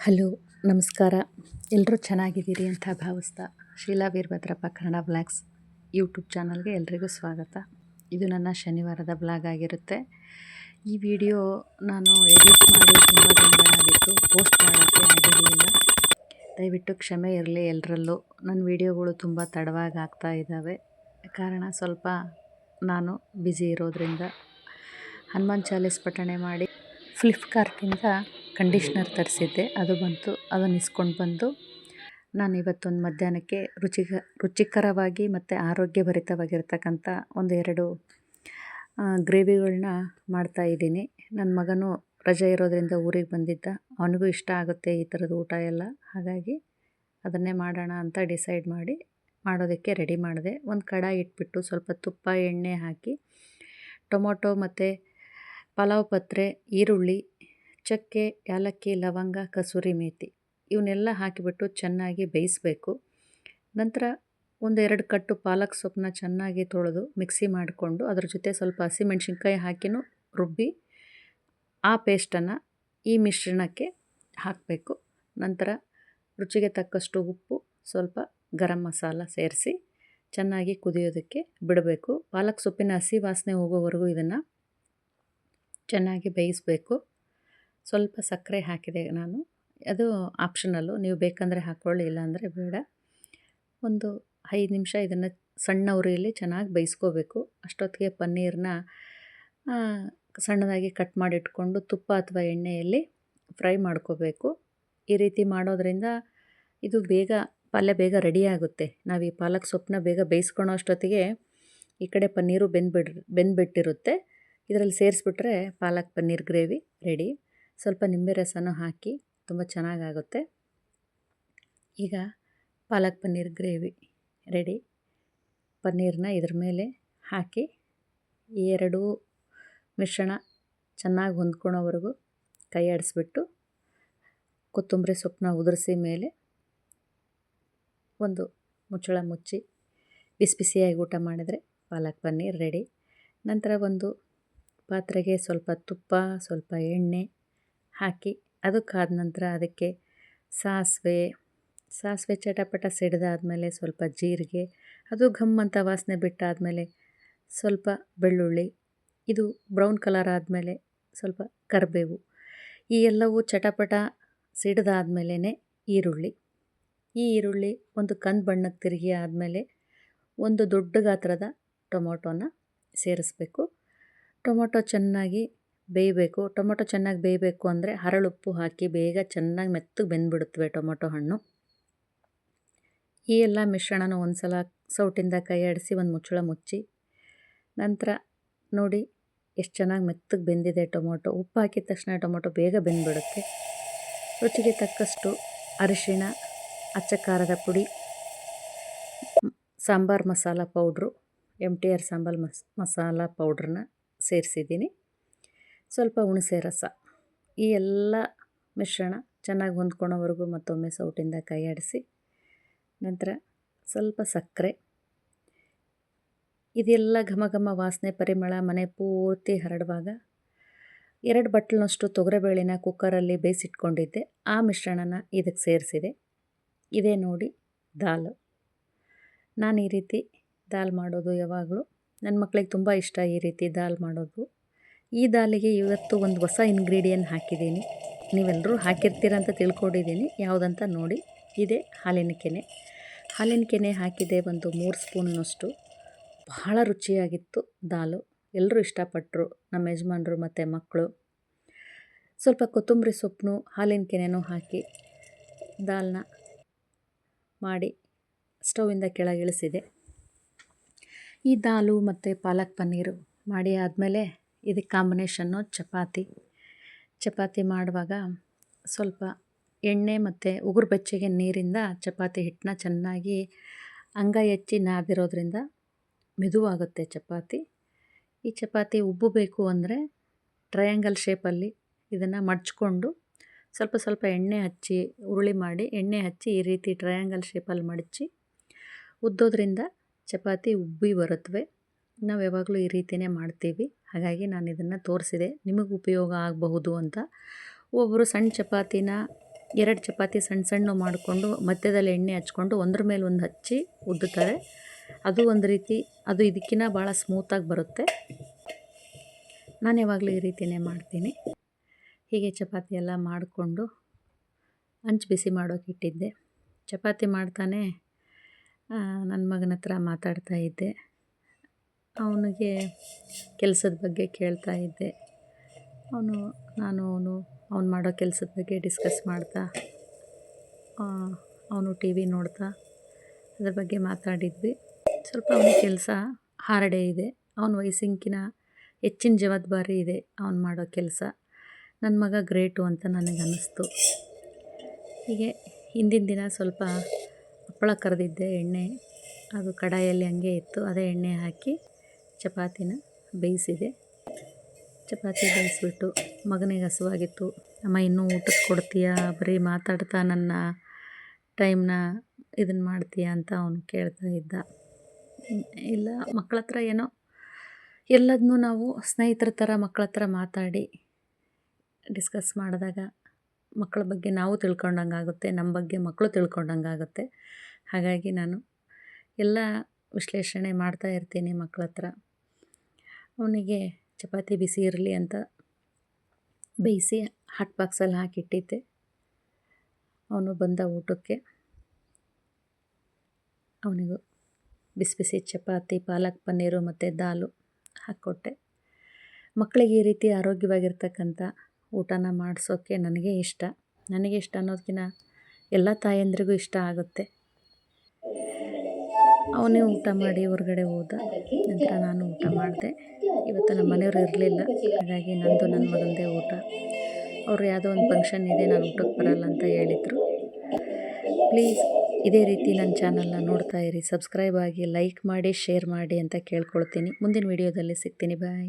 Hello, ನಮಸ್ಕಾರ. ಎಲ್ಲರೂ ಚೆನ್ನಾಗಿದ್ದೀರಿ ಅಂತ ಭಾವಿಸ್ತಾ ಶೀಲಾ ವೀರಭದ್ರಪ್ಪ ಕನ್ನಡ ಬ್ಲಾಗ್ಸ್ ಯೂಟ್ಯೂಬ್ ಚಾನಲ್ಗೆ ಎಲ್ರಿಗೂ ಸ್ವಾಗತ. ಇದು ನನ್ನ ಶನಿವಾರದ ಬ್ಲಾಗ್ ಆಗಿರುತ್ತೆ. ಈ ವಿಡಿಯೋ ನಾನು ಎಡಿಟ್ ಮಾಡಿ ತುಂಬ ದಿನಗಳಾಗಿತ್ತು. ಪೋಸ್ಟ್ ಮಾಡೋಕ್ಕೆ ಆಗಿರಲಿಲ್ಲ. ದಯವಿಟ್ಟು ಕ್ಷಮೆ ಇರಲಿ ಎಲ್ಲರಲ್ಲೂ ನನ್ನ ವಿಡಿಯೋಗಳು ತುಂಬ ತಡವಾಗಿ ಆಗ್ತಾ ಇದ್ದಾವೆ. ಕಾರಣ ಸ್ವಲ್ಪ ನಾನು ಬ್ಯುಸಿ ಇರೋದ್ರಿಂದ ಹನುಮಾನ್ ಚಾಲೀಸ್ ಪಠಣೆ ಮಾಡಿ ಫ್ಲಿಪ್ಕಾರ್ಟಿಂದ ಕಂಡೀಷ್ನರ್ ತರಿಸಿದ್ದೆ. ಅದು ಬಂತು, ಅದನ್ನು ಇಸ್ಕೊಂಡು ಬಂದು ನಾನು ಇವತ್ತೊಂದು ಮಧ್ಯಾಹ್ನಕ್ಕೆ ರುಚಿಕ ರುಚಿಕರವಾಗಿ ಮತ್ತು ಆರೋಗ್ಯಭರಿತವಾಗಿರ್ತಕ್ಕಂಥ ಒಂದು ಎರಡು ಗ್ರೇವಿಗಳನ್ನ ಮಾಡ್ತಾಯಿದ್ದೀನಿ ನನ್ನ ಮಗನೂ ರಜೆ ಇರೋದರಿಂದ ಊರಿಗೆ ಬಂದಿದ್ದ. ಅವನಿಗೂ ಇಷ್ಟ ಆಗುತ್ತೆ ಈ ಥರದ ಊಟ ಎಲ್ಲ. ಹಾಗಾಗಿ ಅದನ್ನೇ ಮಾಡೋಣ ಅಂತ ಡಿಸೈಡ್ ಮಾಡಿ ಮಾಡೋದಕ್ಕೆ ರೆಡಿ ಮಾಡಿದೆ. ಒಂದು ಕಡಾಯಿ ಇಟ್ಬಿಟ್ಟು ಸ್ವಲ್ಪ ತುಪ್ಪ, ಎಣ್ಣೆ ಹಾಕಿ ಟೊಮೊಟೊ ಮತ್ತು ಪಲಾವ್ ಪತ್ರೆ, ಈರುಳ್ಳಿ ಚಕ್ಕೆ ಏಲಕ್ಕಿ ಲವಂಗ, ಕಸೂರಿ ಮೇಥಿ ಇವನ್ನೆಲ್ಲ ಹಾಕಿಬಿಟ್ಟು ಚೆನ್ನಾಗಿ ಬೇಯಿಸಬೇಕು. ನಂತರ ಒಂದೆರಡು ಕಟ್ಟು ಪಾಲಕ್ ಸೊಪ್ಪನ್ನ ಚೆನ್ನಾಗಿ ತೊಳೆದು ಮಿಕ್ಸಿ ಮಾಡಿಕೊಂಡು ಅದ್ರ ಜೊತೆ ಸ್ವಲ್ಪ ಹಸಿಮೆಣ್ಸಿನ್ಕಾಯಿ ಹಾಕಿನೂ ರುಬ್ಬಿ ಆ ಪೇಸ್ಟನ್ನು ಈ ಮಿಶ್ರಣಕ್ಕೆ ಹಾಕಬೇಕು. ನಂತರ ರುಚಿಗೆ ತಕ್ಕಷ್ಟು ಉಪ್ಪು, ಸ್ವಲ್ಪ ಗರಂ ಮಸಾಲ ಸೇರಿಸಿ ಚೆನ್ನಾಗಿ ಕುದಿಯೋದಕ್ಕೆ ಬಿಡಬೇಕು. ಪಾಲಕ್ ಸೊಪ್ಪಿನ ಹಸಿ ವಾಸನೆ ಹೋಗೋವರೆಗೂ ಇದನ್ನು ಚೆನ್ನಾಗಿ ಬೇಯಿಸಬೇಕು. ಸ್ವಲ್ಪ ಸಕ್ಕರೆ ಹಾಕಿದೆ ನಾನು. ಅದು ಆಪ್ಷನಲ್ಲು ನೀವು ಬೇಕಂದರೆ ಹಾಕ್ಕೊಳ್ಳಿ, ಇಲ್ಲಾಂದರೆ ಬೇಡ. ಒಂದು ಐದು ನಿಮಿಷ ಇದನ್ನು ಸಣ್ಣ ಉರಿಯಲ್ಲಿ ಚೆನ್ನಾಗಿ ಬೇಯಿಸ್ಕೋಬೇಕು. ಅಷ್ಟೊತ್ತಿಗೆ ಪನ್ನೀರನ್ನ ಸಣ್ಣದಾಗಿ ಕಟ್ ಮಾಡಿಟ್ಕೊಂಡು ತುಪ್ಪ ಅಥವಾ ಎಣ್ಣೆಯಲ್ಲಿ ಫ್ರೈ ಮಾಡ್ಕೋಬೇಕು. ಈ ರೀತಿ ಮಾಡೋದ್ರಿಂದ ಇದು ಬೇಗ, ಪಲ್ಯ ಬೇಗ ರೆಡಿ ಆಗುತ್ತೆ. ನಾವು ಈ ಪಾಲಕ್ ಸೊಪ್ಪನ್ನ ಬೇಗ ಬೇಯಿಸ್ಕೊಳೋ ಅಷ್ಟೊತ್ತಿಗೆ ಈ ಕಡೆ ಪನ್ನೀರು ಬೆಂದ್ಬಿಡ್, ಬೆಂದ್ಬಿಟ್ಟಿರುತ್ತೆ. ಇದರಲ್ಲಿ ಸೇರಿಸ್ಬಿಟ್ರೆ ಪಾಲಕ್ ಪನ್ನೀರ್ ಗ್ರೇವಿ ರೆಡಿ ಸ್ವಲ್ಪ ನಿಂಬೆ ರಸನೂ ಹಾಕಿ ತುಂಬ ಚೆನ್ನಾಗಾಗುತ್ತೆ. ಈಗ ಪಾಲಕ್ ಪನ್ನೀರ್ ಗ್ರೇವಿ ರೆಡಿ. ಪನ್ನೀರನ್ನ ಇದ್ರ ಮೇಲೆ ಹಾಕಿ ಎರಡೂ ಮಿಶ್ರಣ ಚೆನ್ನಾಗಿ ಹೊಂದ್ಕೊಳೋವರೆಗೂ ಕೈ ಆಡಿಸ್ಬಿಟ್ಟು ಕೊತ್ತಂಬರಿ ಸೊಪ್ಪನ್ನ ಉದುರಿಸಿ ಮೇಲೆ ಒಂದು ಮುಚ್ಚಳ ಮುಚ್ಚಿ ಬಿಸಿ ಬಿಸಿಯಾಗಿ ಊಟ ಮಾಡಿದರೆ ಪಾಲಕ್ ಪನ್ನೀರ್ ರೆಡಿ. ನಂತರ ಒಂದು ಪಾತ್ರೆಗೆ ಸ್ವಲ್ಪ ತುಪ್ಪ, ಸ್ವಲ್ಪ ಎಣ್ಣೆ ಹಾಕಿ ಅದು ನಂತರ ಅದಕ್ಕೆ ಸಾಸಿವೆ ಸಾಸಿವೆ ಚಟಪಟ ಸಿಡಿದಾದಮೇಲೆ ಸ್ವಲ್ಪ ಜೀರಿಗೆ, ಅದು ಘಮ್ ಅಂತ ವಾಸನೆ ಬಿಟ್ಟಾದಮೇಲೆ ಸ್ವಲ್ಪ ಬೆಳ್ಳುಳ್ಳಿ, ಇದು ಬ್ರೌನ್ ಕಲರ್ ಆದಮೇಲೆ ಸ್ವಲ್ಪ ಕರಿಬೇವು. ಈ ಎಲ್ಲವೂ ಚಟಪಟ ಸಿಡಿದಾದ್ಮೇಲೇ ಈರುಳ್ಳಿ. ಈ ಈರುಳ್ಳಿ ಒಂದು ಕಂದು ಬಣ್ಣಕ್ಕೆ ತಿರುಗಿ ಆದಮೇಲೆ ಒಂದು ದೊಡ್ಡ ಗಾತ್ರದ ಟೊಮೊಟೊನ ಸೇರಿಸ್ಬೇಕು. ಟೊಮೊಟೊ ಚೆನ್ನಾಗಿ ಬೇಯಬೇಕು. ಟೊಮೊಟೊ ಚೆನ್ನಾಗಿ ಬೇಯಬೇಕು ಅಂದರೆ ಹರಳುಪ್ಪು ಹಾಕಿ ಬೇಗ ಚೆನ್ನಾಗಿ ಮೆತ್ತಗೆ ಬೆಂದ್ಬಿಡುತ್ತವೆ ಟೊಮೊಟೊ ಹಣ್ಣು. ಈ ಎಲ್ಲ ಮಿಶ್ರಣನ ಒಂದು ಸಲ ಸೌಟಿಂದ ಕೈ ಒಂದು ಮುಚ್ಚಳ ಮುಚ್ಚಿ ನಂತರ ನೋಡಿ ಎಷ್ಟು ಚೆನ್ನಾಗಿ ಮೆತ್ತಗೆ ಬೆಂದಿದೆ ಟೊಮೊಟೊ. ಉಪ್ಪು ಹಾಕಿದ ತಕ್ಷಣ ಟೊಮೊಟೊ ಬೇಗ ಬೆಂದ್ಬಿಡುತ್ತೆ. ರುಚಿಗೆ ತಕ್ಕಷ್ಟು ಅರಿಶಿಣ ಅಚ್ಚ ಖಾರದ ಪುಡಿ, sambar masala powder M T R sambar ಮಸ್, ಮಸಾಲ ಪೌಡ್ರನ್ನ ಸೇರಿಸಿದ್ದೀನಿ. ಸ್ವಲ್ಪ ಹುಣಸೆ ರಸ. ಈ ಎಲ್ಲ ಮಿಶ್ರಣ ಚೆನ್ನಾಗಿ ಹೊಂದ್ಕೊಳೋವರೆಗೂ ಮತ್ತೊಮ್ಮೆ ಸೌಟಿಂದ ಕೈಯಾಡಿಸಿ ನಂತರ ಸ್ವಲ್ಪ ಸಕ್ಕರೆ. ಇದೆಲ್ಲ ಘಮ ಘಮ ವಾಸನೆ ಪರಿಮಳ ಮನೆ ಪೂರ್ತಿ ಹರಡುವಾಗ ಎರಡು ಬಟ್ಲನಷ್ಟು ತೊಗರೆಬೇಳೆನ ಕುಕ್ಕರಲ್ಲಿ ಬೇಯಿಸಿಟ್ಕೊಂಡಿದ್ದೆ. ಆ ಮಿಶ್ರಣನ ಇದಕ್ಕೆ ಸೇರಿಸಿದೆ. ಇದೇ ನೋಡಿ ದಾಲ್. ನಾನು ಈ ರೀತಿ ದಾಲ್ ಮಾಡೋದು ಯಾವಾಗಲೂ. ನನ್ನ ಮಕ್ಕಳಿಗೆ ತುಂಬ ಇಷ್ಟ ಈ ರೀತಿ ದಾಲ್ ಮಾಡೋದು. ಈ ದಾಲಿಗೆ ಇವತ್ತು ಒಂದು ಹೊಸ ಇಂಗ್ರೀಡಿಯೆಂಟ್ ಹಾಕಿದ್ದೀನಿ. ನೀವೆಲ್ಲರೂ ಹಾಕಿರ್ತೀರ ಅಂತ ತಿಳ್ಕೊಂಡಿದ್ದೀನಿ. ಯಾವುದಂತ ನೋಡಿ, ಇದೆ ಹಾಲಿನ ಕೆನೆ. ಹಾಲಿನ ಕೆನೆ ಹಾಕಿದೆ ಒಂದು ಮೂರು ಸ್ಪೂನ್ನಷ್ಟು ಬಹಳ ರುಚಿಯಾಗಿತ್ತು ದಾಲು. ಎಲ್ಲರೂ ಇಷ್ಟಪಟ್ಟರು ನಮ್ಮ ಯಜಮಾನರು ಮತ್ತು ಮಕ್ಕಳು. ಸ್ವಲ್ಪ ಕೊತ್ತಂಬರಿ ಸೊಪ್ಪು ಹಾಲಿನ ಕೆನೆನೂ ಹಾಕಿ ದಾಲ್ನ ಮಾಡಿ ಸ್ಟೌವಿಂದ ಕೆಳಗಿಳಿಸಿದೆ. ಈ ದಾಲು ಮತ್ತು ಪಾಲಕ್ ಪನ್ನೀರು ಮಾಡಿ ಆದಮೇಲೆ ಇದಕ್ಕೆ ಕಾಂಬಿನೇಷನ್ನು ಚಪಾತಿ. ಚಪಾತಿ ಮಾಡುವಾಗ ಸ್ವಲ್ಪ ಎಣ್ಣೆ ಮತ್ತು ಉಗುರು ಬೆಚ್ಚಗೆ ನೀರಿಂದ ಚಪಾತಿ ಹಿಟ್ಟನ್ನ ಚೆನ್ನಾಗಿ ಅಂಗ ಹೆಚ್ಚಿ ನಾದಿರೋದ್ರಿಂದ ಮೆದುವಾಗುತ್ತೆ ಚಪಾತಿ. ಈ ಚಪಾತಿ ಉಬ್ಬಬೇಕು ಅಂದರೆ ಟ್ರಯಾಂಗಲ್ ಶೇಪಲ್ಲಿ ಇದನ್ನು ಮಡಚ್ಕೊಂಡು ಸ್ವಲ್ಪ ಸ್ವಲ್ಪ ಎಣ್ಣೆ ಹಚ್ಚಿ ಉರುಳಿ ಮಾಡಿ ಎಣ್ಣೆ ಹಚ್ಚಿ ಈ ರೀತಿ ಟ್ರಯಾಂಗಲ್ ಶೇಪಲ್ಲಿ ಮಡಚಿ ಉದ್ದೋದ್ರಿಂದ ಚಪಾತಿ ಉಬ್ಬಿ ಬರುತ್ತವೆ ನಾವು ಯಾವಾಗಲೂ ಈ ರೀತಿಯೇ ಮಾಡ್ತೀವಿ. ಹಾಗಾಗಿ ನಾನು ಇದನ್ನು ತೋರಿಸಿದೆ. ನಿಮಗೆ ಉಪಯೋಗ ಆಗಬಹುದು ಅಂತ. ಒಬ್ಬರು ಸಣ್ಣ ಚಪಾತಿನ, ಎರಡು ಚಪಾತಿ ಸಣ್ಣ ಸಣ್ಣ ಮಾಡಿಕೊಂಡು ಮಧ್ಯದಲ್ಲಿ ಎಣ್ಣೆ ಹಚ್ಕೊಂಡು ಒಂದ್ರ ಮೇಲೆ ಒಂದು ಹಚ್ಚಿ ಉದ್ದುತ್ತಾರೆ. ಅದು ಒಂದು ರೀತಿ, ಅದು ಇದಕ್ಕಿಂತ ಭಾಳ ಸ್ಮೂತಾಗಿ ಬರುತ್ತೆ. ನಾನು ಯಾವಾಗಲೂ ಈ ರೀತಿಯೇ ಮಾಡ್ತೀನಿ. ಹೀಗೆ ಚಪಾತಿ ಎಲ್ಲ ಮಾಡಿಕೊಂಡು ಹಂಚು ಬಿಸಿ ಮಾಡೋಕೆ ಇಟ್ಟಿದ್ದೆ. ಚಪಾತಿ ಮಾಡ್ತಾನೆ ನನ್ನ ಮಗನ ಹತ್ರ ಮಾತಾಡ್ತಾ ಇದ್ದೆ. ಅವನಿಗೆ ಕೆಲಸದ ಬಗ್ಗೆ ಕೇಳ್ತಾ ಇದ್ದೆ. ಅವನು, ನಾನು ಅವನು, ಅವ್ನು ಮಾಡೋ ಕೆಲಸದ ಬಗ್ಗೆ ಡಿಸ್ಕಸ್ ಮಾಡ್ತಾ ಅವನು ಟಿ ವಿ ನೋಡ್ತಾ, ಅದ್ರ ಬಗ್ಗೆ ಮಾತಾಡಿದ್ವಿ. ಸ್ವಲ್ಪ ಅವನ ಕೆಲಸ ಹಾರ್ಡೇ ಇದೆ. ಅವನ ವಯಸ್ಸಿಂಕಿನ ಹೆಚ್ಚಿನ ಜವಾಬ್ದಾರಿ ಇದೆ ಅವ್ನು ಮಾಡೋ ಕೆಲಸ. ನನ್ನ ಮಗ ಗ್ರೇಟು ಅಂತ ನನಗೆ ಅನ್ನಿಸ್ತು ಹೀಗೆ ಹಿಂದಿನ ದಿನ ಸ್ವಲ್ಪ ಹಪ್ಪಳ ಕರೆದಿದ್ದೆ ಎಣ್ಣೆ. ಅದು ಕಡಾಯಲ್ಲಿ ಹಂಗೆ ಇತ್ತು. ಅದೇ ಎಣ್ಣೆ ಹಾಕಿ ಚಪಾತಿನ ಬೇಯಿಸಿದೆ. ಚಪಾತಿ ಬೇಯಿಸ್ಬಿಟ್ಟು ಮಗನಿಗೆ ಹಸುವಾಗಿತ್ತು. ಅಮ್ಮ, ಇನ್ನೂ ಊಟಕ್ಕೆ ಕೊಡ್ತೀಯಾ? ಬರೀ ಮಾತಾಡ್ತಾ ನನ್ನ ಟೈಮ್ನ ಇದನ್ನು ಮಾಡ್ತೀಯಾ? ಅಂತ ಅವನು ಕೇಳ್ತಾ ಇದ್ದ. ಇಲ್ಲ ಮಕ್ಕಳ ಹತ್ರ ಏನೋ ಎಲ್ಲದನ್ನೂ ನಾವು ಸ್ನೇಹಿತರ ಥರ ಮಕ್ಕಳ ಹತ್ರ ಮಾತಾಡಿ ಡಿಸ್ಕಸ್ ಮಾಡಿದಾಗ ಮಕ್ಕಳ ಬಗ್ಗೆ ನಾವು ತಿಳ್ಕೊಂಡಂಗೆ ಆಗುತ್ತೆ, ನಮ್ಮ ಬಗ್ಗೆ ಮಕ್ಕಳು ತಿಳ್ಕೊಂಡಂಗಾಗುತ್ತೆ ಹಾಗಾಗಿ ನಾನು ಎಲ್ಲ ವಿಶ್ಲೇಷಣೆ ಮಾಡ್ತಾ ಇರ್ತೀನಿ ಮಕ್ಕಳ ಹತ್ರ. ಅವನಿಗೆ ಚಪಾತಿ ಬಿಸಿ ಇರಲಿ ಅಂತ ಬೇಯಿಸಿ ಹಾಟ್ ಬಾಕ್ಸಲ್ಲಿ ಹಾಕಿಟ್ಟಿದ್ದೆ. ಅವನು ಬಂದ ಊಟಕ್ಕೆ ಅವನಿಗೂ ಬಿಸಿ ಬಿಸಿ ಚಪಾತಿ, ಪಾಲಕ್, ಪನ್ನೀರು ಮತ್ತು ದಾಲು ಹಾಕ್ಕೊಟ್ಟೆ. ಮಕ್ಕಳಿಗೆ ಈ ರೀತಿ ಆರೋಗ್ಯವಾಗಿರ್ತಕ್ಕಂಥ ಊಟನ ಮಾಡಿಸೋಕ್ಕೆ ನನಗೆ ಇಷ್ಟ. ನನಗೆ ಇಷ್ಟ ಅನ್ನೋದಕ್ಕಿಂತ ಎಲ್ಲ ತಾಯಂದ್ರಿಗೂ ಇಷ್ಟ ಆಗುತ್ತೆ. ಅವನೇ ಊಟ ಮಾಡಿ ಹೊರಗಡೆ ಹೋದ ನಂತರ ನಾನು ಊಟ ಮಾಡಿದೆ. ಇವತ್ತು ನಮ್ಮ ಮನೆಯವರು ಇರಲಿಲ್ಲ. ಹಾಗಾಗಿ ನಂದು ನನ್ನ ಮಗನದೇ ಊಟ. ಅವರು ಯಾವುದೋ ಒಂದು ಫಂಕ್ಷನ್ ಇದೆ, ನಾನು ಊಟಕ್ಕೆ ಬರಲ್ಲ ಅಂತ ಹೇಳಿದರು. ಪ್ಲೀಸ್ ಇದೇ ರೀತಿ ನನ್ನ ಚಾನಲ್ನ ನೋಡ್ತಾ ಇರಿ. ಸಬ್ಸ್ಕ್ರೈಬ್ ಆಗಿ ಲೈಕ್ ಮಾಡಿ ಶೇರ್ ಮಾಡಿ ಅಂತ ಕೇಳ್ಕೊಳ್ತೀನಿ. ಮುಂದಿನ ವೀಡಿಯೋದಲ್ಲಿ ಸಿಗ್ತೀನಿ. ಬಾಯ್